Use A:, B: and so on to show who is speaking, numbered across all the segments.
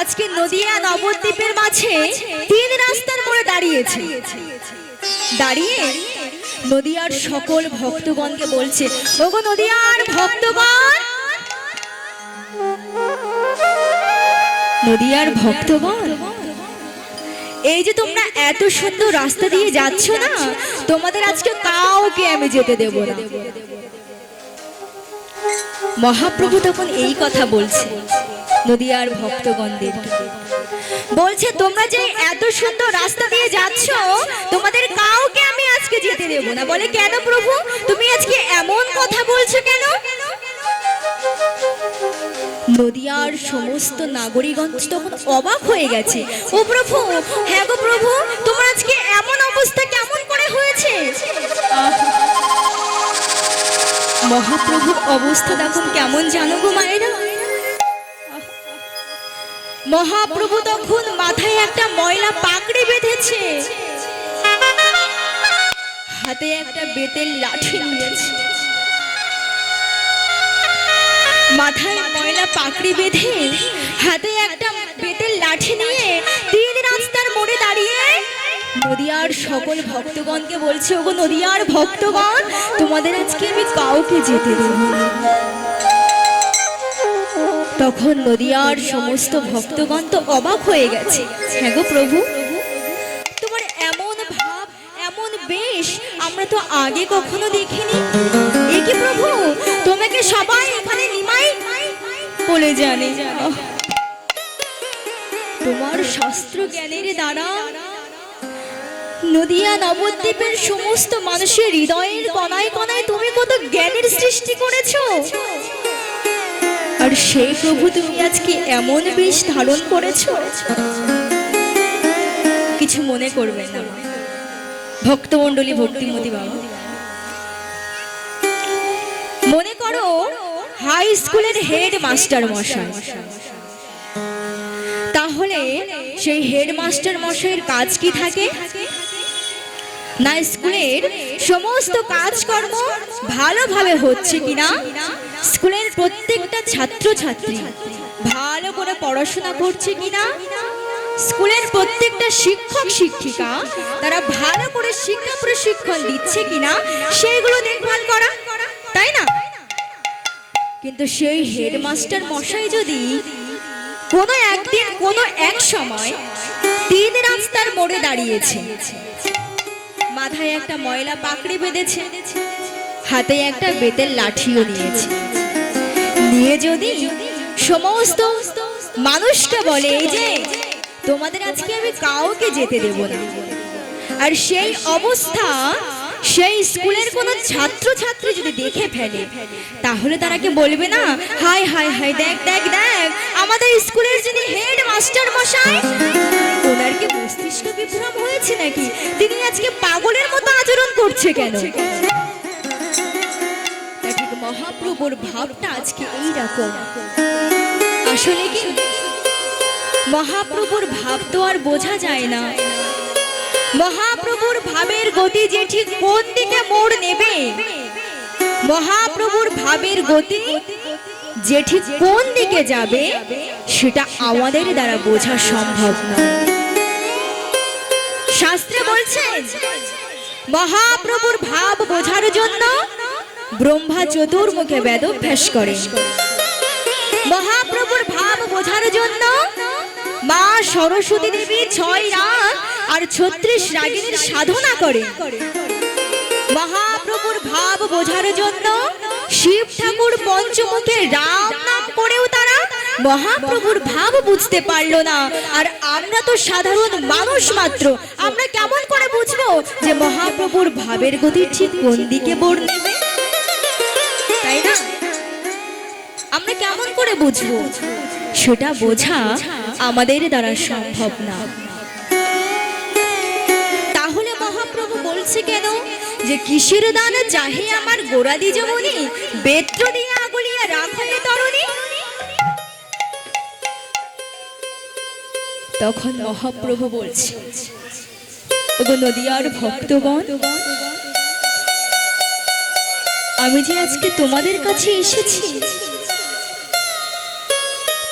A: আজকে নদিয়া নবদ্বীপের মাঝে তিন রাস্তার মোড়ে দাঁড়িয়েছে। দাঁড়িয়ে নদিয়ার সকল ভক্তগণকে বলছে, ওগো নদিয়ার ভক্তগণ! নদিয়ার ভক্তগণ, এই যে তোমরা এত সুন্দর রাস্তা দিয়ে যাচ্ছ না, তোমাদের আজকে কাউকে আমি যেতে দেব না। মহাপ্রভু তখন এই কথা বলছে। নদিয়ার ভক্তগণদের। বলছে, তোমরা যে এত সুন্দর রাস্তা দিয়ে যাচ্ছ, তোমাদের কাউকে আমি আজকে যেতে দেবো না। বলে, কেন প্রভু? তুমি আজকে এমন কথা বলছো কেন? নদিয়ার সমস্ত নাগরিকগণ তখন অবাক হয়ে গেছে। ও প্রভু হ্যাঁ গো প্রভু, তোমার আজকে এমন অবস্থা কেমন করে হয়েছে? মহাপ্রভুর অবস্থা তখন কেমন জানো গো মায়েরা? মহাপ্রভু তখন মাথায় একটা ময়লা পাকড়ি বেঁধেছে। হাতে একটা বেতের লাঠি নিয়েছে। মাথায় ময়লা পাকড়ি বেঁধে হাতে একটা বেতের লাঠি নিয়ে তিন রাস্তার মোড়ে দাঁড়িয়ে নদিয়ার সকল ভক্তগণকে বলছে, ওগো নদিয়ার ভক্তগণ, তোমাদের আজকে আমি কাউকে যেতে দেব তখন নদিয়ার সমস্ত ভক্তগণ তো অবাক হয়ে গেছে। হ্যাঁ গো প্রভু। তোমার এমন ভাব, এমন বেশ আমরা তো আগে কখনো দেখিনি। এ কি প্রভু? তোমাকে সবাই এখানে নিমাই বলে জানে। তোমার শাস্ত্র জ্ঞানের দ্বারা নদিয়া নবদ্বীপের সমস্ত মানুষের হৃদয়ের কণায় কণায় তুমি কত জ্ঞানের সৃষ্টি করেছ? সেই প্রভু তুমি আজকে এমন বেশ ধারণ করেছ? কিছু মনে করবেন না। ভক্তমণ্ডলী ভক্তিমতী বাবা। মনে করো হাই স্কুলের হেড মাস্টার মশাই। তাহলে সেই হেড মাস্টার মশাইয়ের কাজ কি থাকে? না স্কুলের সমস্ত কাজকর্ম ভালোভাবে হচ্ছে কিনা? স্কুলের প্রত্যেকটা ছাত্র ছাত্রী ভালো করে পড়াশোনা করছে কিনা? স্কুলের প্রত্যেকটা শিক্ষক, শিক্ষিকা তারা ভালো করে শিক্ষা প্রশিক্ষণ দিচ্ছে কিনা, সেইগুলো দেখভাল করা, তাই না? কিন্তু সেই হেডমাস্টার মশাই যদি কোনো একদিন, কোনো এক সময় তিন রাস্তার মোড়ে দাঁড়িয়েছে মাথায় একটা ময়লা পাকড়ি বেঁধেছে। হাতে একটা বেতের লাঠিও নিয়েছে। নিয়ে যদি সমস্ত মানুষকে বলে এই যে, তোমাদের আজকে আমি কাউকে যেতে দেব না। আর সেই অবস্থা সেই স্কুলের কোন ছাত্র ছাত্রী যদি দেখে ফেলে, তাহলে তারা কি বলবে না হাই হাই হাই দেখ দেখ দেখ, আমাদের স্কুলের যিনি হেড মাস্টার মশাই ওনার কি মস্তিষ্ক বিভ্রম হয়েছে নাকি? তিনি আজকে পাগলের মতো আচরণ করছে কেন? মহাপ্রভুর ভাবটা আজকে এই রকম আসলে কি? মহাপ্রভুর ভাব তো আর বোঝা যায় না। মহাপ্রভুর ভাবের গতি যে ঠিক কোন দিকে মোড় নেবে? মহাপ্রভুর ভাবের গতি যে ঠিক কোন দিকে যাবে সেটা আমাদের দ্বারা বোঝা সম্ভব নয়। শাস্ত্রে বলছেন, মহাপ্রভুর ভাব বোঝার জন্য ব্রহ্মা চতুর্মুখে বেদ অভ্যাস করে মহাপ্রভুর ভাব বোঝার জন্য মা সরস্বতী দেবী ছয় রাত আর ছত্রিশ রাগিনীর সাধনা করে মহাপ্রভুর ভাব বোঝার জন্য শিব ঠাকুর পঞ্চমুখে রাম নাম করেও তারা মহাপ্রভুর ভাব বুঝতে পারল না। আর আমরা তো সাধারণ মানুষ মাত্র। আমরা কেমন করে বুঝব যে মহাপ্রভুর ভাবের গতি ঠিক কোন দিকে বোর তাই না? আমরা কেমন করে বুঝব? সেটা বোঝা আমাদের দ্বারা সম্ভব না। তাহলে মহাপ্রভু বলছে কেন? যে কিসের দান চাহে আমার গোড়াদি যেমনি? বেত্র তখন মহাপ্রভু বলছে, ওগো নদিয়ার ভক্তগণ, আমি যে আজকে তোমাদের কাছে এসেছি,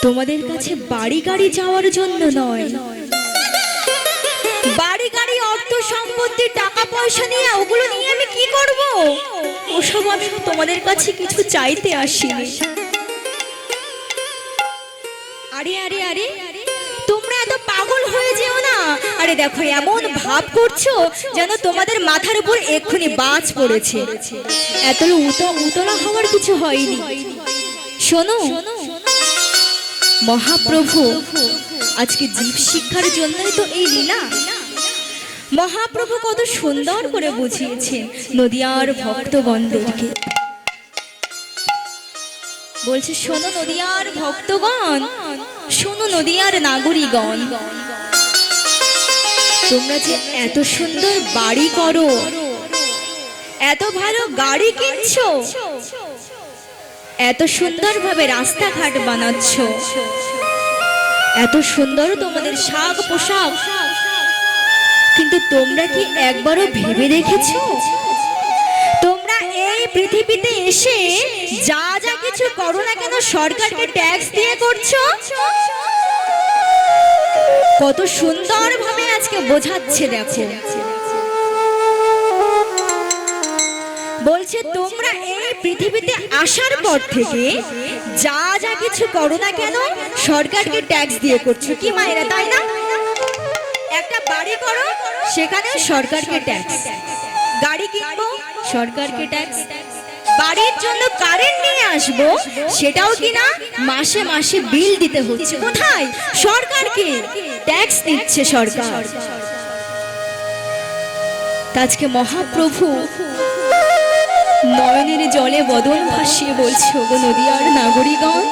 A: তোমাদের কাছে বাড়ি গাড়ি যাওয়ার জন্য নয়। বাড়ি গাড়ি অর্থ সম্পত্তি টাকা পয়সা নিয়ে, ওগুলো নিয়ে আমি কি করব? ওসব আমি তোমাদের কাছে কিছু চাইতে আসিনি। আরে আরে আরে পাগল হয়ে যেও না। আরে দেখো, এমন ভাব করছ যেন তোমাদের মাথার উপর এক্ষুনি বাজ পড়েছে। এত উত উতলা হওয়ার কিছু হয়নি। শোনো, মহাপ্রভু, আজকে জীব শিক্ষার জন্যই তো এই লীলা। মহাপ্রভু কত সুন্দর করে বুঝিয়েছেন নদিয়ার ভক্তগণদেরকে। বলছে, শোনো নদিয়ার ভক্তগণ, শোনো নদিয়ার নাগরিকগণ। তোমরা যে এত সুন্দর বাড়ি করো, এত ভালো গাড়ি কিনছো, এত সুন্দরভাবে রাস্তাঘাট বানাচ্ছ, এত সুন্দর তোমাদের শাক পোশাক কিন্তু তোমরা কি একবারও ভেবে দেখেছ? পৃথিবীতে এসে যা যা কিছু করো না কেন সরকারকে ট্যাক্স দিয়ে করছ? কত সুন্দরভাবে আজকে বোঝাচ্ছে দেখো। বলছে, তোমরা এই পৃথিবীতে আসার পর থেকে যা যা কিছু করো না কেন সরকারকে ট্যাক্স দিয়ে করছ। কি মায়েরা, তাই না? একটা বাড়ি করো, সেখানেও সরকারকে ট্যাক্স গাড়ি কিনবো? সরকারকে ট্যাক্স বাড়ির জন্য কারেন্ট নিয়ে আসব? সেটাও কিনা? মাসে মাসে বিল দিতে হচ্ছে। কোথায়? সরকারকে ট্যাক্স দিচ্ছে সরকার। আজকে মহাপ্রভু নয়নের জলে বদন ভাসিয়ে বলছে ওগো নদীয়ার নাগরিকগণ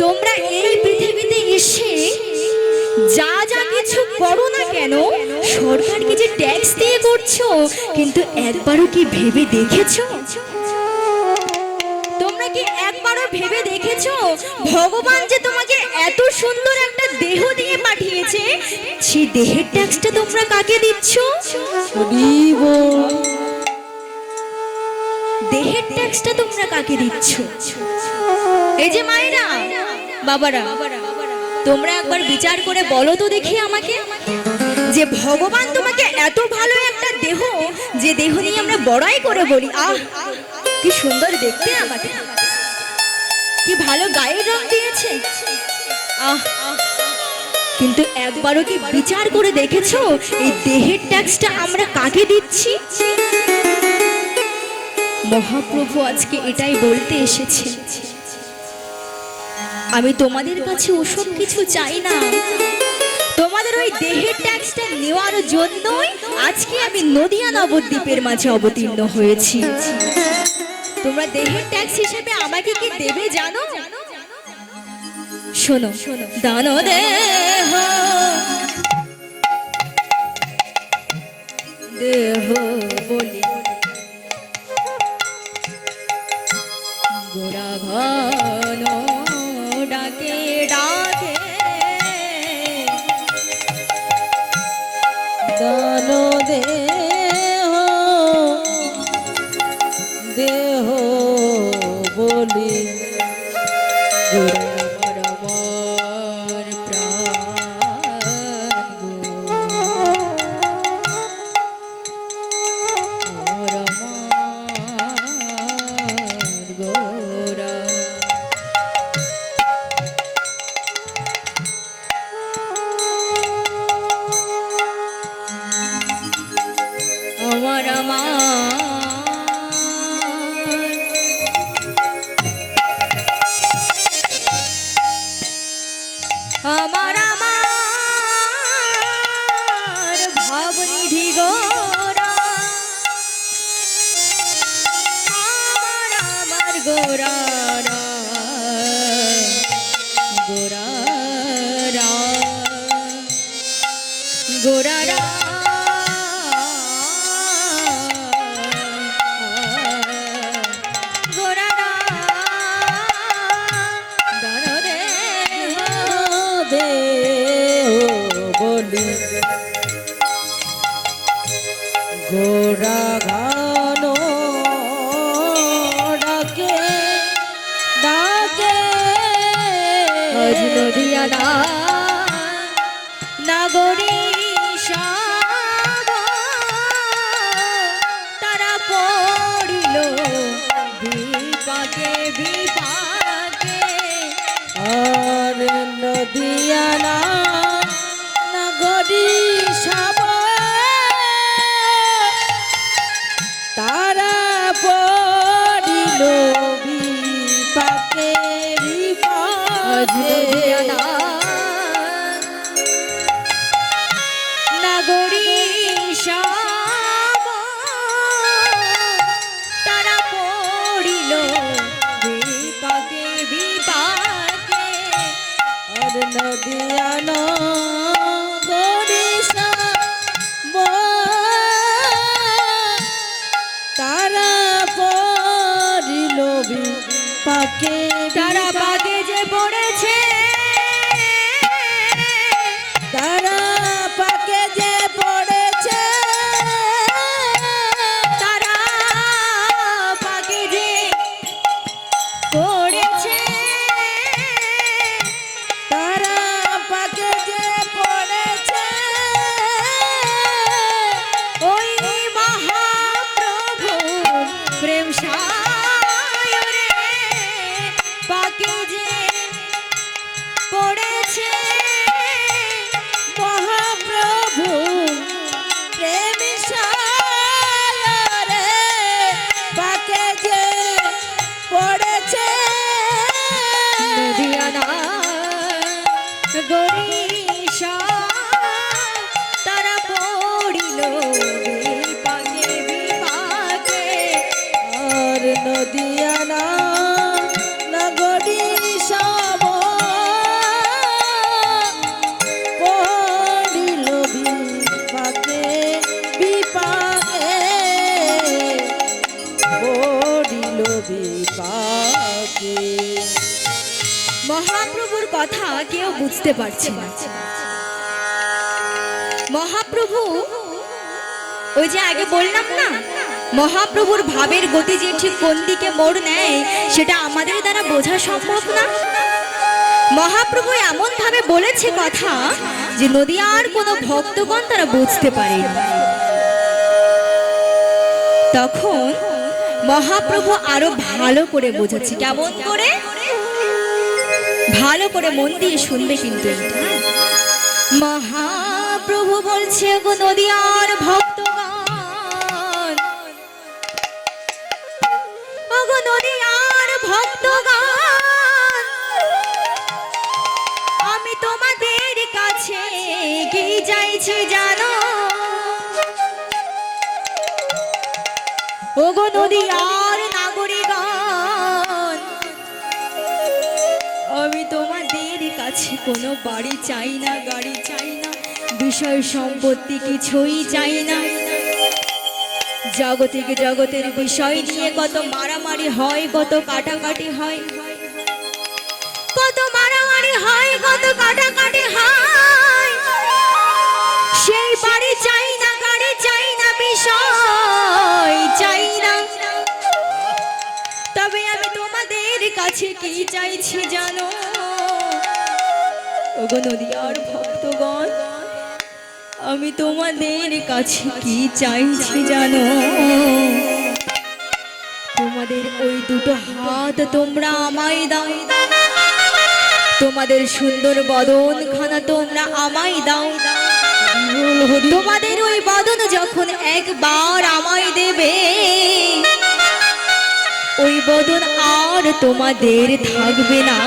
A: তোমরা এই পৃথিবীতে এসে যা যা কিছু করো না কেন? সরকারকে যে ট্যাক্স দিয়ে করছ কিন্তু একবারও কি ভেবে দেখেছ? তোমরা কি একবারও ভেবে দেখেছ? ভগবান যে তোমাকে এত সুন্দর একটা দেহ দিয়ে পাঠিয়েছে সেই দেহের ট্যাক্সটা তোমরা কাকে দিচ্ছ? দেহের ট্যাক্সটা তোমরা কাকে দিচ্ছ? এই যে মায়েরা বাবারা তোমরা একবার বিচার করে বলো তো দেখি আমাকে। যে ভগবান তোমাকে এত ভালো একটা দেহ, যে দেহ নিয়ে আমরা বড়াই করে বলি। আহ, কি সুন্দর দেখতে আমাকে কি ভালো গায়ের রং দিয়েছে। আহ, কিন্তু একবারও কি বিচার করে দেখেছ, এই দেহের ট্যাক্সটা আমরা কাকে দিচ্ছি? মহাপ্রভু আজকে এটাই বলতে এসেছে আমি তোমাদের কাছে ওসব কিছু চাই না। তোমাদের ওই দেহের ট্যাক্সটা নেওয়ার জন্যই আজকে আমি নদিয়া নবদ্বীপের মাঝে অবতীর্ণ হয়েছি। তোমরা দেহের ট্যাক্স হিসেবে আমাকে কি দেবে জানো? শোনো দান দেহ দেহ বলি। বিপাকে বিপাকে।
B: আর নদিয়ানা নগরী সব আর
A: পড়েছে কথা কেউ বুঝতে পারছে না। মহাপ্রভু, ওই যে আগে বললাম না, মহাপ্রভুর ভাবের গতি যে ঠিক কোন দিকে মোড় নেয়, সেটা আমাদের দ্বারা বোঝা সম্ভব না। মহাপ্রভু এমন ভাবে বলেছে কথা যে নদিয়ার কোনো ভক্তগণ তারা বুঝতে পারেনি তখন মহাপ্রভু আরও ভালো করে বোঝাচ্ছে কেমন করে? ভালো করে মন দিয়ে শুনবে কিন্তু। মহাপ্রভু বলছে, গো ওগো নদিয়ার ভক্তগণ, আমি তোমাদের কাছে কি ওগো কাছে কোনো বাড়ি চাই না, গাড়ি চাই না, বিষয় সম্পত্তি কিছুই চাই না। জাগতিক জগতের বিষয় নিয়ে কত মারামারি হয়, কত কাটাকাটি হয়। কত মারামারি হয়, কত কাটাকাটি হয়। সেই বাড়ি চাই না, গাড়ি চাই না, বিষয় চাই না। তবে আমি তোমাদের কাছে কি চাইছি জানো? নদিয়ার ভক্তগণ, আমি তোমাদের কাছে কি চাইছি জানো? তোমাদের ওই দুটো হাত তোমরা আমায় দাও। তোমাদের সুন্দর বদন খানা তোমরা আমায় দাও। তোমাদের ওই বদন যখন একবার আমায় দেবে, ওই বদন আর তোমাদের থাকবে না।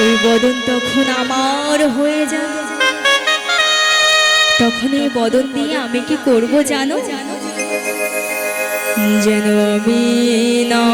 A: ওই বদন তখন আমার হয়ে যাবে। তখন এই বদন দিয়ে আমি কি করব জানো? জানো যেন আমি না